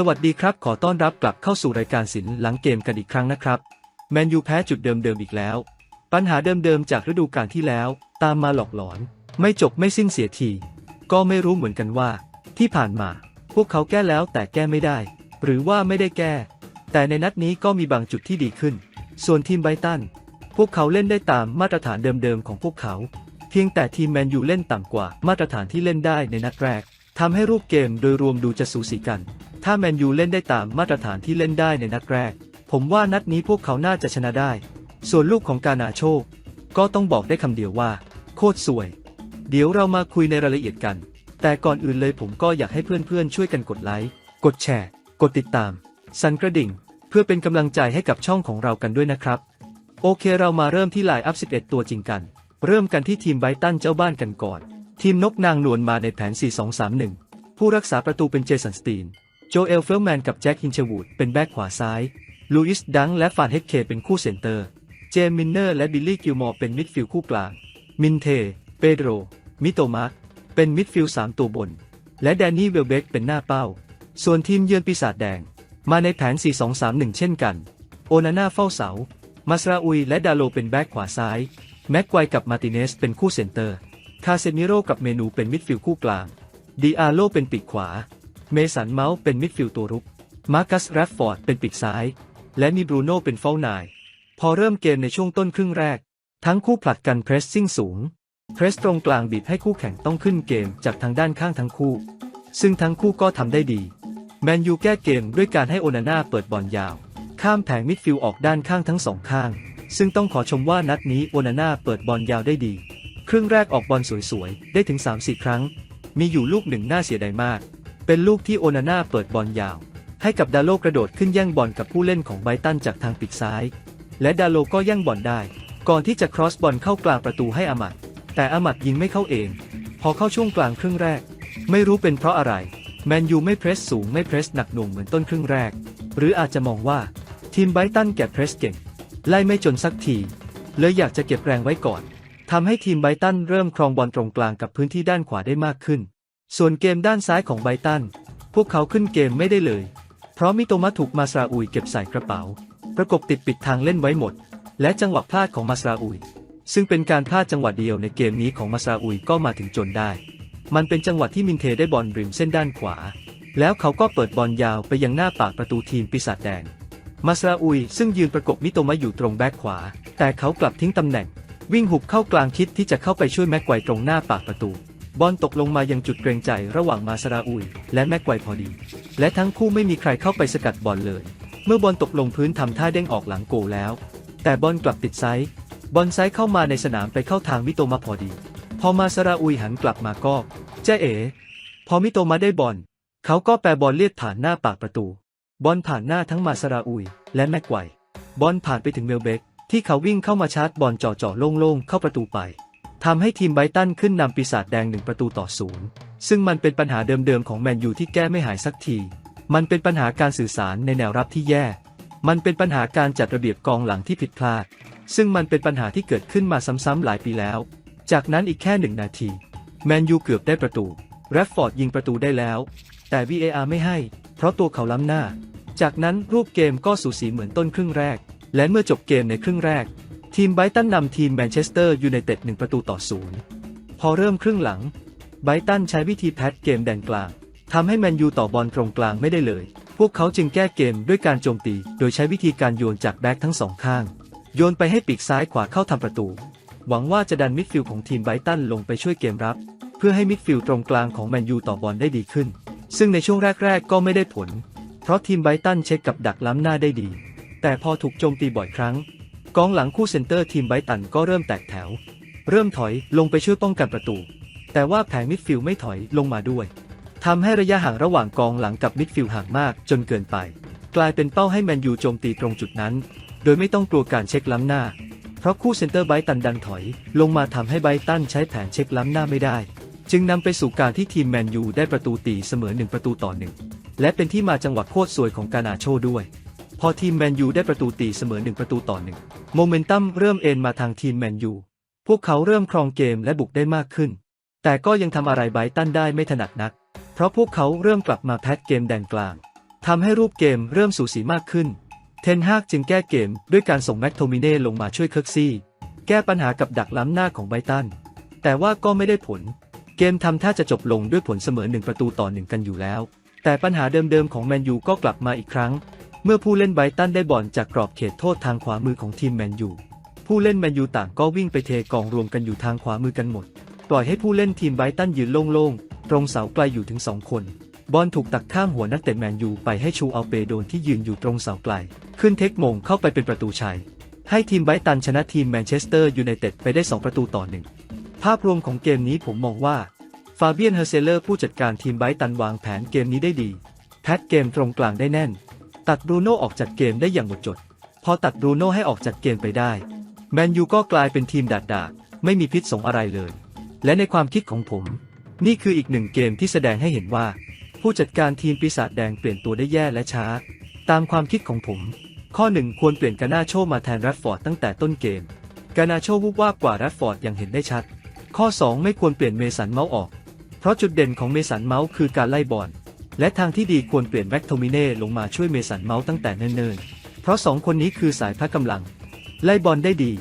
สวัสดีครับ ขอต้อนรับกลับเข้าสู่รายการศิลป์หลังเกมกันอีกครั้งนะครับ แมนยูแพ้จุดเดิมๆอีกแล้ว ปัญหาเดิมๆจากฤดูกาลที่แล้ว ตามมาหลอกหลอน ไม่จบไม่สิ้นเสียที ก็ไม่รู้เหมือนกันว่า ที่ผ่านมา พวกเขาแก้แล้วแต่แก้ไม่ได้ หรือว่าไม่ได้แก้ แต่ในนัดนี้ก็มีบางจุดที่ดีขึ้น ส่วนทีมไบตัน พวกเขาเล่นได้ตามมาตรฐานเดิมๆของพวกเขา เพียงแต่ทีมแมนยูเล่นต่ำกว่ามาตรฐานที่เล่นได้ในนัดแรกทำให้รูปเกมโดยรวมดูจะสูสีกัน ถ้าแมนยูเล่นได้ตามมาตรฐานที่เล่นได้ในนัดแรก ผมว่านัดนี้พวกเขาน่าจะชนะได้ ส่วนลูกของกานาโชก็ต้องบอกได้คำเดียวว่า โคตรสวย เดี๋ยวเรามาคุยในรายละเอียดกัน แต่ก่อนอื่นเลยผมก็อยากให้เพื่อนๆช่วยกันกดไลค์ กดแชร์ กดติดตาม สั่นกระดิ่ง เพื่อเป็นกำลังใจให้กับช่องของเรากันด้วยนะครับ โอเคเรามาเริ่มที่ไลน์อัพ 11 ตัวจริงกัน เริ่มกันที่ทีมไบตันเจ้าบ้านกันก่อน ทีมนกนางนวลมาในแผน 4-2-3-1 ผู้รักษาประตูเป็นเจสันสตีน โจเอลเฟลแมนกับแจ็คฮินเชวูดเป็นแบ็คขวาซ้าย ลูอิสดังและฟานเฮกเคเป็นคู่เซนเตอร์ เจมมินเนอร์และบิลลี่กิลมอร์เป็นมิดฟิลด์คู่กลาง มินเท เปโดร มิโตมาร์เป็นมิดฟิลด์สามตัวบน และแดนนี่เวลเบกเป็นหน้าเป้า ส่วนทีมเยือนปีศาจแดง มาในแผน 4-2-3-1 เช่นกัน โอนาน่าเฝ้าเสา มาสราอุยและดาโลเป็นแบ็คขวาซ้าย แม็กไกวกับมาติเนสเป็นคู่เซนเตอร์ คาเซมิโรกับเมนูเป็นมิดฟิลด์คู่กลาง ดีอาโลเป็นปีกขวา เมสันเมาส์เป็นมิดฟิลด์ตัวรุก มาร์คัสแรฟฟอร์ดเป็นปีกซ้าย และมีบรูโน่เป็นเฝ้านาย พอเริ่มเกมในช่วงต้นครึ่งแรก ทั้งคู่ผลัดกันเพรสซิ่งสูง เพรสตรงกลางบีบให้คู่แข่งต้องขึ้นเกมจากทางด้านข้างทั้งคู่ ซึ่งทั้งคู่ก็ทำได้ดี แมนยูแก้เกมด้วยการให้โอนาน่าเปิดบอลยาว ข้ามแผงมิดฟิลด์ออกด้านข้างทั้งสองข้าง ซึ่งต้องขอชมว่านัดนี้โอนาน่าเปิดบอลยาวได้ดี ครึ่งแรกออกบอลสวยๆ ได้ถึง 3-4 ครั้ง มีอยู่ลูกหนึ่งน่าเสียดายมาก เป็นลูกที่โอนาน่าเปิดบอลยาว ให้กับดาโลกระโดดขึ้นแย่งบอลกับผู้เล่นของไบตันจากทางปีกซ้าย และดาโลก็แย่งบอลได้ ก่อนที่จะครอสบอลเข้ากลางประตูให้อามัด แต่อามัดยิงไม่เข้าเอง พอเข้าช่วงกลางครึ่งแรก ไม่รู้เป็นเพราะอะไร แมนยูไม่เพรสสูงไม่เพรสหนักหน่วงเหมือนต้นครึ่งแรก หรืออาจจะมองว่า ทีมไบตันแก็บเพรสเก่ง ไล่ไม่จนสักทีเลยอยากจะเก็บแรงไว้ก่อนทำให้ทีมไบตันเริ่มครองบอลตรงกลางกับพื้นที่ด้านขวาได้มากขึ้น ส่วนเกมด้านซ้ายของไบตัน พวกเขาขึ้นเกมไม่ได้เลย เพราะมิโตมะถูกมาสราอุยเก็บใส่กระเป๋า ประกบติดปิดทางเล่นไว้หมด และจังหวะพลาดของมาสราอุย ซึ่งเป็นการพลาดจังหวะเดียวในเกมนี้ของมาสราอุยก็มาถึงจนได้ มันเป็นจังหวะที่มินเทได้บอลริมเส้นด้านขวา แล้วเขาก็เปิดบอลยาวไปยังหน้าปากประตูทีมปีศาจแดง มาสราอุยซึ่งยืนประกบมิโตมะอยู่ตรงแบ็คขวา แต่เขากลับทิ้งตำแหน่ง วิ่งหุบเข้ากลางคิดที่จะเข้าไปช่วยแม็กไกวตรงหน้าปากประตู บอลตกลงมายังจุดเกรงใจระหว่างมาสราอุย และแม็กไกวพอดี และทั้งคู่ไม่มีใครเข้าไปสกัดบอลเลย เมื่อบอลตกลงพื้นทำท่าเด้งออกหลังโกแล้ว แต่บอลกลับติดไซส์บอลไซส์เข้ามาในสนามไปเข้าทางมิโตมะพอดี พอมาสราอุยหันกลับมาก็เจ๊เอ๋พอมิโตมะได้บอลเขาก็แปรบอลเลียดผ่านหน้าปากประตู บอลผ่านหน้าทั้งมาสราอุย และแม็กไกวบอลผ่านไปถึงเมลเบกที่เขาวิ่งเข้ามาชาร์จบอลจ่อๆโล่งๆเข้าประตูไป ทำให้ทีมไบตันขึ้นนำปีศาจแดงหนึ่งประตูต่อศูนย์ซึ่งมันเป็นปัญหาเดิมๆของแมนยูที่แก้ไม่หายสักที มันเป็นปัญหาการสื่อสารในแนวรับที่แย่ มันเป็นปัญหาการจัดระเบียบกองหลังที่ผิดพลาด ซึ่งมันเป็นปัญหาที่เกิดขึ้นมาซ้ำๆหลายปีแล้ว จากนั้นอีกแค่หนึ่งนาที แมนยูเกือบได้ประตู แรฟฟอร์ดยิงประตูได้แล้ว แต่ VAR ไม่ให้ เพราะตัวเขาล้ำหน้า จากนั้นรูปเกมก็สูสีเหมือนต้นครึ่งแรก และเมื่อจบเกมในครึ่งแรก ทีมไบรตันนำทีมแมนเชสเตอร์ยูไนเต็ดหนึ่งประตูต่อศูนย์พอเริ่มครึ่งหลัง ไบรตันใช้วิธีแพทเกมแดนกลางทำให้แมนยูต่อบอลตรงกลางไม่ได้เลย พวกเขาจึงแก้เกมด้วยการโจมตี โดยใช้วิธีการโยนจากแบ็คทั้งสองข้าง โยนไปให้ปีกซ้ายขวาเข้าทำประตู หวังว่าจะดันมิดฟิลด์ของทีมไบรตันลงไปช่วยเกมรับ เพื่อให้มิดฟิลด์ตรงกลางของแมนยูต่อบอลได้ดีขึ้น ซึ่งในช่วงแรกๆ ก็ไม่ได้ผล เพราะทีมไบรตันเช็คกับดักล้ำหน้าได้ดี แต่พอถูกโจมตีบ่อยครั้ง กองหลังคู่เซนเตอร์ทีมไบตันก็เริ่มแตกแถว เริ่มถอยลงไปช่วยป้องกันประตู แต่ว่าแผงมิดฟิลด์ไม่ถอยลงมาด้วยทำให้ระยะห่างระหว่างกองหลังกับมิดฟิลด์ห่างมากจนเกินไป กลายเป็นเป้าให้แมนยูโจมตีตรงจุดนั้น โดยไม่ต้องกลัวการเช็คล้ำหน้า เพราะคู่เซนเตอร์ไบตันดันถอย ลงมาทำให้ไบตันใช้แผนเช็คล้ำหน้าไม่ได้ จึงนำไปสู่การที่ทีมแมนยูได้ประตูตีเสมอหนึ่งประตูต่อหนึ่งและเป็นที่มาจังหวะโคตรสวยของกานาโชด้วย พอทีมแมนยูได้ประตูตีเสมอหนึ่งประตูต่อหนึ่งโมเมนตัมเริ่มเอ็นมาทางทีมแมนยูพวกเขาเริ่มครองเกมและบุกได้มากขึ้น แต่ก็ยังทำอะไรไบตันได้ไม่ถนัดนัก เพราะพวกเขาเริ่มกลับมาแพ็กเกมแดนกลางทำให้รูปเกมเริ่มสูสีมากขึ้น เทนฮากจึงแก้เกมด้วยการส่งแม็กโทมิเน่ลงมาช่วยเคิร์กซี่ แก้ปัญหากับดักล้ำหน้าของไบตัน แต่ว่าก็ไม่ได้ผล เกมทำท่าจะจบลงด้วยผลเสมอหนึ่งประตูต่อหนึ่งกันอยู่แล้ว แต่ปัญหาเดิมๆของแมนยูก็กลับมาอีกครั้ง มื่อผู้เล่นไบตันได้บอลจากกรอบเขตโทษทางขวามือของทีมแมนยู ผู้เล่นแมนยูต่างก็วิ่งไปเทกองรวมกันอยู่ทางขวามือกันหมด ปล่อยให้ผู้เล่นทีมไบตันยืนโล่งๆ ตรงเสาไกลอยู่ถึงสองคน บอลถูกตักข้ามหัวนักเตะแมนยูไปให้ชูอัลเปโดนที่ยืนอยู่ตรงเสาไกล ขึ้นเทคมงเข้าไปเป็นประตูชัย ให้ทีมไบตันชนะทีมแมนเชสเตอร์ยูไนเต็ดไปได้ 2 ประตูต่อหนึ่ง ภาพรวมของเกมนี้ผมมองว่าฟาเบียนเฮเซเลอร์ผู้จัดการทีมไบตันวางแผนเกมนี้ได้ดี แพทเกมตรงกลางได้แน่น ตัดบรูโน่ออกจากเกมได้อย่างหมดจด พอตัดบรูโน่ให้ออกจากเกมไปได้ แมนยูก็กลายเป็นทีมดาดดาไม่มีพิษสงอะไรเลย และในความคิดของผม นี่คืออีกหนึ่งเกมที่แสดงให้เห็นว่า ผู้จัดการทีมปีศาจแดงเปลี่ยนตัวได้แย่และช้า ตามความคิดของผม ข้อหนึ่งควรเปลี่ยนกานาโชมาแทนแรดฟอร์ดตั้งแต่ต้นเกม กานาโชวุบวาบกว่าแรดฟอร์ดอย่างเห็นได้ชัด ข้อ 2 ไม่ควรเปลี่ยนเมสันเมาส์ออก เพราะจุดเด่นของเมสันเมาส์คือการไล่บอล และทางที่ดีควรเปลี่ยนแบ็กโทมิเน่ลงมาช่วยเมสันเมาส์ตั้งแต่เนิ่นๆ เพราะสองคนนี้คือสายพักกำลัง ไล่บอลได้ดี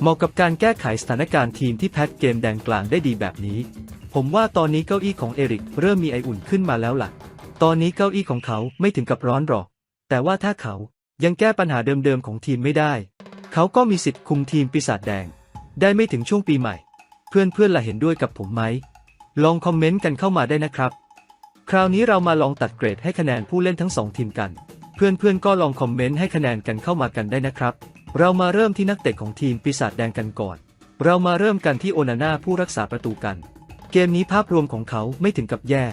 เหมาะกับการแก้ไขสถานการณ์ทีมที่แพทเกมแดงกลางได้ดีแบบนี้ ผมว่าตอนนี้เก้าอี้ของเอริกเริ่มมีไออุ่นขึ้นมาแล้วล่ะ ตอนนี้เก้าอี้ของเขาไม่ถึงกับร้อนหรอก แต่ว่าถ้าเขายังแก้ปัญหาเดิมๆของทีมไม่ได้ เขาก็มีสิทธิ์คุมทีมปีศาจแดง ได้ไม่ถึงช่วงปีใหม่ เพื่อนๆล่ะเห็นด้วยกับผมไหมลองคอมเมนต์กันเข้ามาได้นะครับ คราวนี้เรามาลองตัดเกรดให้คะแนนผู้เล่นทั้งสองทีมกัน เพื่อนๆก็ลองคอมเมนต์ให้คะแนนกันเข้ามากันได้นะครับ เรามาเริ่มที่นักเตะของทีมปีศาจแดงกันก่อน เรามาเริ่มกันที่โอนาน่าผู้รักษาประตูกัน เกมนี้ภาพรวมของเขาไม่ถึงกับแย่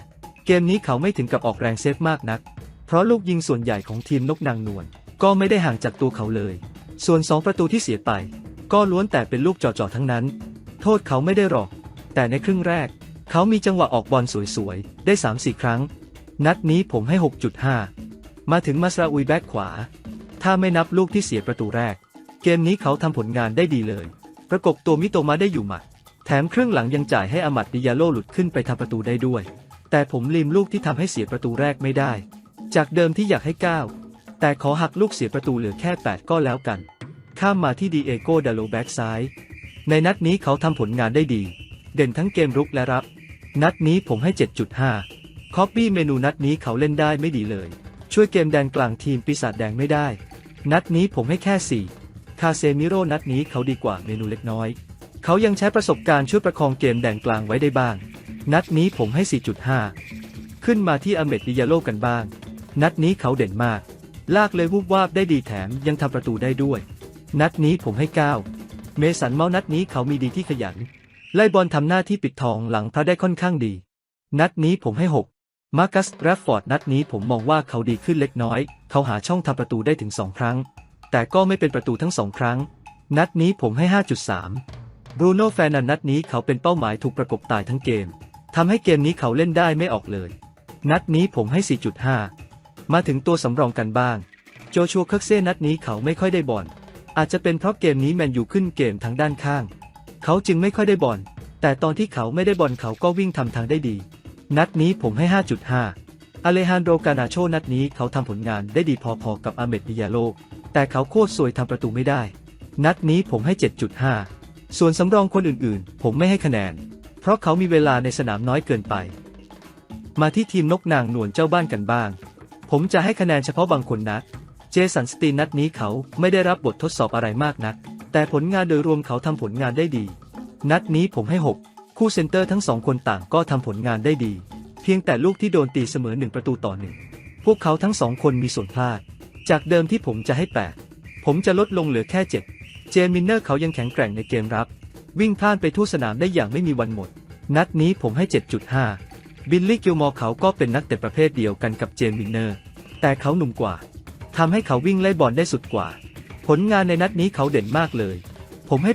เกมนี้เขาไม่ถึงกับออกแรงเซฟมากนัก เพราะลูกยิงส่วนใหญ่ของทีมนกนางนวลก็ไม่ได้ห่างจากตัวเขาเลย ส่วน 2 ประตูที่เสียไป ก็ล้วนแต่เป็นลูกจ่อๆทั้งนั้น โทษเขาไม่ได้หรอก แต่ในครึ่งแรก เขามีจังหวะออกบอลสวยๆ ได้ 3-4 ครั้ง นัดนี้ผมให้ 6.5 มาถึงมาสราอุยแบ็กขวา ถ้าไม่นับลูกที่เสียประตูแรก เกมนี้เขาทำผลงานได้ดีเลย ประกบตัวมิโตมาได้อยู่หมัด แถมครึ่งหลังยังจ่ายให้อามัดดิยาโลหลุดขึ้นไปทำประตูได้ด้วย แต่ผมลืมลูกที่ทำให้เสียประตูแรกไม่ได้ จากเดิมที่อยากให้ 9 แต่ขอหักลูกเสียประตูเหลือแค่ 8 ก็แล้วกัน ข้ามมาที่ดีเอโกดาโลแบ็กซ้าย ในนัดนี้เขาทำผลงานได้ดี เด่นทั้งเกมรุกและรับ นัดนี้ผมให้ 7.5 คอปปี้เมนูนัดนี้เขาเล่นได้ไม่ดีเลย ช่วยเกมแดงกลางทีมปีศาจแดงไม่ได้ นัดนี้ผมให้แค่ 4 คาเซมิโร่นัดนี้เขาดีกว่าเมนูเล็กน้อย เขายังใช้ประสบการณ์ช่วยประคองเกมแดงกลางไว้ได้บ้าง นัดนี้ผมให้ 4.5 ขึ้นมาที่อเมดดิยาโลกันบ้าง นัดนี้เขาเด่นมาก ลากเลยวูบวาบได้ดีแถมยังทำประตูได้ด้วย นัดนี้ผมให้ 9 เมสันเมานัดนี้เขามีดีที่ขยัน ไล่บอลทำหน้าที่ปิดทองหลังพระได้ค่อนข้างดี นัดนี้ผมให้ 6 มาร์คัสแรฟฟอร์ดนัดนี้ผมมองว่าเขาดีขึ้นเล็กน้อย เขาหาช่องทำประตูได้ถึง 2 ครั้ง แต่ก็ไม่เป็นประตูทั้งสองครั้ง นัดนี้ผมให้ 5.3 บรูโน่แฟนันนัดนี้เขาเป็นเป้าหมายถูกประกบตายทั้งเกมทำให้เกมนี้เขาเล่นได้ไม่ออกเลย นัดนี้ผมให้ 4.5 มาถึงตัวสำรองกันบ้าง โจชัวเคิร์กเซ่นัดนี้เขาไม่ค่อยได้บอลอาจจะเป็นเพราะเกมนี้แมนยูขึ้นเกมทางด้านข้าง เขาจึงไม่ค่อยได้บอล แต่ตอนที่เขาไม่ได้บอลเขาก็วิ่งทำทางได้ดี นัดนี้ผมให้ 5.5 อเลฮานโดกานาโชนัดนี้เขาทำผลงานได้ดีพอๆกับอาเมดดิยาโล แต่เขาโคตรสวยทำประตูไม่ได้ นัดนี้ผมให้ 7.5 ส่วนสำรองคนอื่นๆ ผมไม่ให้คะแนน เพราะเขามีเวลาในสนามน้อยเกินไป มาที่ทีมนกนางนวลเจ้าบ้านกันบ้าง ผมจะให้คะแนนเฉพาะบางคนนะเจสันสตีนนัดนี้เขาไม่ได้รับบททดสอบอะไรมากนัก แต่ผลงานโดยรวมเขาทำผลงานได้ดี นัดนี้ผมให้ 6 คู่เซนเตอร์ทั้งสองคนต่างก็ทำผลงานได้ดี เพียงแต่ลูกที่โดนตีเสมอหนึ่งประตูต่อหนึ่งพวกเขาทั้งสองคนมีส่วนพลาด จากเดิมที่ผมจะให้ 8 ผมจะลดลงเหลือแค่ 7 เจมินเนอร์เขายังแข็งแกร่งในเกมรับ วิ่งพล่านไปทั่วสนามได้อย่างไม่มีวันหมด นัดนี้ผมให้ 7.5 บิลลี่กิลมอร์เขาก็เป็นนักเตะประเภทเดียวกันกับเจมินเนอร์ แต่เขาหนุ่มกว่าทำให้เขาวิ่งไล่บอลได้สุดกว่า ผลงานในนัดนี้เขาเด่นมากเลย ผมให้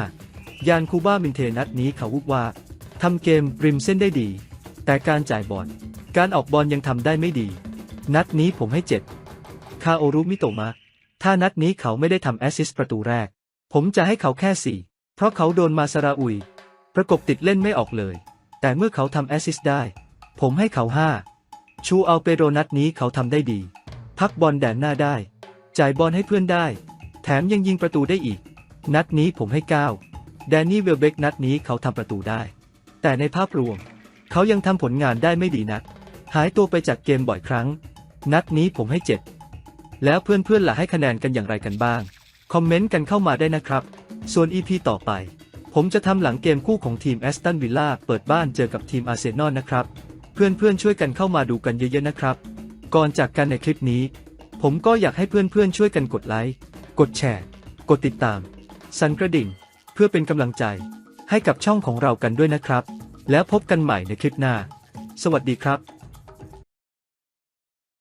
8.5 ยานคูบ้ามินเทนัดนี้เขาวุบว่าทำเกมริมเส้นได้ดี แต่การจ่ายบอล การออกบอลยังทำได้ไม่ดี นัดนี้ผมให้ 7 คาโอรุมิโตมะ ถ้านัดนี้เขาไม่ได้ทำแอสซิสต์ประตูแรก ผมจะให้เขาแค่ 4 เพราะเขาโดนมาซาราอุย ประกบติดเล่นไม่ออกเลย แต่เมื่อเขาทำแอสซิสต์ได้ ผมให้เขา 5 ชูเอาเปโรนัดนี้เขาทำได้ดี พักบอลแดนหน้าได้ จ่ายบอลให้เพื่อนได้ แถมยังยิงประตูได้อีก นัดนี้ผมให้ 9 แดนนี่เวลเบกนัดนี้เขาทำประตูได้ แต่ในภาพรวม เขายังทำผลงานได้ไม่ดีนัก หายตัวไปจากเกมบ่อยครั้ง นัดนี้ผมให้ 7 แล้วเพื่อนๆล่ะให้คะแนนกันอย่างไรกันบ้าง คอมเมนต์กันเข้ามาได้นะครับ ส่วน EP ต่อไป ผมจะทำหลังเกมคู่ของทีมแอสตันวิลล่าเปิดบ้านเจอกับทีมอาร์เซนอลนะครับ เพื่อนๆช่วยกันเข้ามาดูกันเยอะๆนะครับ ก่อนจากกันในคลิปนี้ ผมก็อยากให้เพื่อนๆช่วยกันกดไลค์กดแชร์ กดติดตาม สั่นกระดิ่ง เพื่อเป็นกำลังใจ ให้กับช่องของเรากันด้วยนะครับ แล้วพบกันใหม่ในคลิปหน้า สวัสดีครับ